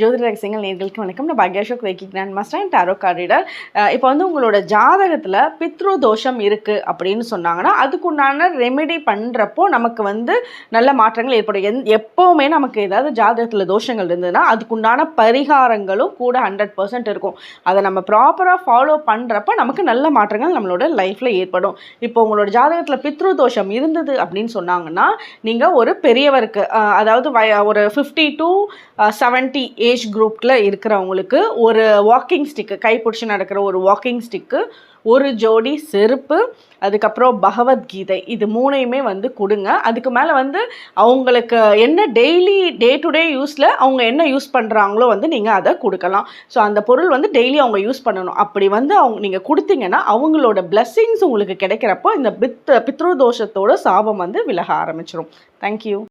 ஜோதிட ரகசியங்கள் நேர்களுக்கு வணக்கம். நான் Bhagyashok reiki grand master and tarot card reader இப்போ வந்து உங்களோட ஜாதகத்தில் பித்ரு தோஷம் இருக்குது அப்படின்னு சொன்னாங்கன்னா அதுக்குண்டான ரெமெடி பண்ணுறப்போ நமக்கு வந்து நல்ல மாற்றங்கள் ஏற்படும். எந் எப்போவுமே நமக்கு ஏதாவது ஜாதகத்தில் தோஷங்கள் இருந்ததுன்னா அதுக்குண்டான பரிகாரங்களும் கூட ஹண்ட்ரட் பர்சன்ட் இருக்கும். அதை நம்ம ப்ராப்பராக ஃபாலோ பண்ணுறப்ப நமக்கு நல்ல மாற்றங்கள் நம்மளோட லைஃப்பில் ஏற்படும். இப்போ உங்களோட ஜாதகத்தில் பித்ரு தோஷம் இருந்தது அப்படின்னு சொன்னாங்கன்னா நீங்கள் ஒரு பெரியவருக்கு அதாவது வய ஒரு ஃபிஃப்டி டு செவன்ட்டி ஏஜ் குரூப்பில் இருக்கிறவங்களுக்கு ஒரு வாக்கிங் ஸ்டிக்கு கைப்பிடிச்சி நடக்கிற ஒரு வாக்கிங் ஸ்டிக்கு ஒரு ஜோடி செருப்பு அதுக்கப்புறம் பகவத்கீதை இது மூணையுமே வந்து கொடுங்க. அதுக்கு மேலே வந்து அவங்களுக்கு என்ன டெய்லி டே டு டே யூஸில் அவங்க என்ன யூஸ் பண்ணுறாங்களோ வந்து நீங்கள் அதை கொடுக்கலாம். ஸோ அந்த பொருள் வந்து டெய்லி அவங்க யூஸ் பண்ணணும். அப்படி வந்து அவங்க நீங்கள் கொடுத்தீங்கன்னா அவங்களோட blessings உங்களுக்கு கிடைக்கிறப்போ இந்த பித் பித்ரு தோஷத்தோட சாபம் வந்து விலக ஆரம்பிச்சிடும் தேங்க்யூ